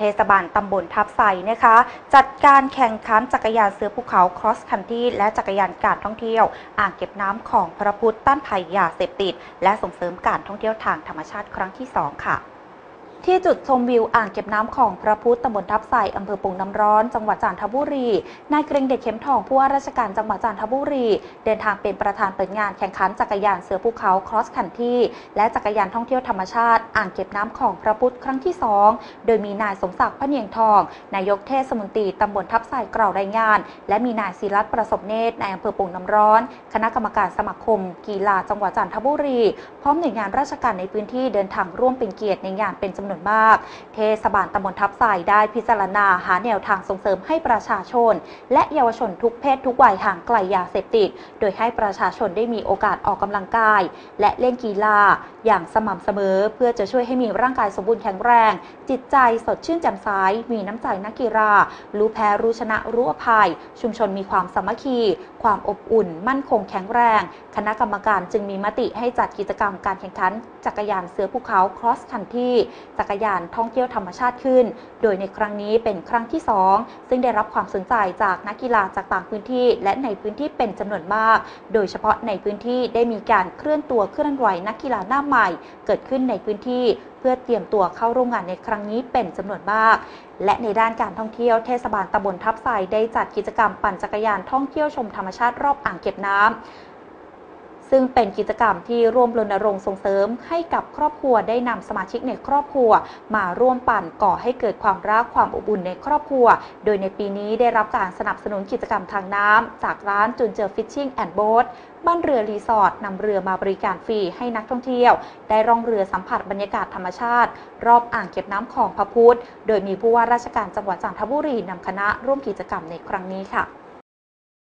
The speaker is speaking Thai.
เทศบาลตำบลทับไซนะคะ จัดการแข่งขันจักรยานเสือภูเขาครอสคันที่และจักรยานการท่องเที่ยว อ่างเก็บน้ำของพระพุทธต้านภัยยาเสพติด และส่งเสริมการท่องเที่ยวทางธรรมชาติครั้งที่ 2 ค่ะ ที่จุดชมวิวอ่างเก็บน้ำของพระพุทธตำบลทับไซอำเภอปงน้ำร้อน จังหวัดจันทบุรี นายเกรงเด็กเข็มทองผู้ว่าราชการจังหวัดจันทบุรี เดินทางเป็นประธานเปิดงานแข่งขันจักรยานเสือภูเขา cross country และจักรยานท่องเที่ยวธรรมชาติ อ่างเก็บน้ำของพระพุทธครั้งที่ 2 โดยมีนายสมศักดิ์พระเนียงทอง นายกเทศมนตรีตำบลทับไซกล่าวรายงาน และมีนายศิรัตน์ประสบเนตรนายอำเภอปงน้ำร้อน คณะกรรมการสมาคม กีฬาจังหวัดจันทบุรี พร้อมหน่วยงานราชการในพื้นที่เดินทางร่วมเป็นเกียรติในงานเป็นจำนวนมาก เทศบาลตำบลทับไซได้พิจารณาหาแนวทางส่งเสริมให้ประชาชน และเยาวชนทุกเพศทุกวัยห่างไกลยาเสพติด โดยให้ประชาชนได้มีโอกาสออกกำลังกาย และเล่นกีฬาอย่างสม่ำเสมอ เพื่อจะช่วยให้มีร่างกายสมบูรณ์แข็งแรง จิตใจสดชื่นแจ่มใสมีน้ำใจนักกีฬารู้แพ้รู้ชนะรู้อภัย ชุมชนมีความสามัคคี ความอบอุ่น มั่นคงแข็งแรง คณะกรรมการจึงมีมติให้จัดกิจกรรมการแข่งขัน จักรยานเสือภูเขา cross country จักรยานท่องเที่ยวธรรมชาติขึ้น โดยในครั้งนี้เป็นครั้งที่ 2 ซึ่งได้รับความสนใจจากนักกีฬาจากต่างพื้นที่ และในพื้นที่เป็นจำนวนมาก โดยเฉพาะในพื้นที่ได้มีการเคลื่อนตัวเคลื่อนไหวนักกีฬาหน้าใหม่ เกิดขึ้นในพื้นที่ เพื่อเตรียมตัวเข้าร่วมงานในครั้งนี้เป็นจำนวนมากและในด้านการท่องเที่ยวเทศบาลตำบลทับไซได้จัดกิจกรรมปั่นจักรยานท่องเที่ยวชมธรรมชาติรอบอ่างเก็บน้ำ ซึ่งเป็นกิจกรรมที่ร่วมรณรงค์ส่งเสริมให้กับครอบครัวได้นำสมาชิกในครอบครัว มาร่วมปั่นก่อให้เกิดความรักความอบอุ่นในครอบครัว โดยในปีนี้ได้รับการสนับสนุนกิจกรรมทางน้ำจากร้านจุนเจอฟิชชิ่งแอนด์โบ๊ทบ้านเรือรีสอร์ทนำเรือมาบริการฟรีให้นักท่องเที่ยว ได้ร่องเรือสัมผัสบรรยากาศธรรมชาติ รอบอ่างเก็บน้ำของพระพุทธ โดยมีผู้ว่าราชการจังหวัดจันทบุรีนำคณะร่วมกิจกรรมในครั้งนี้ค่ะ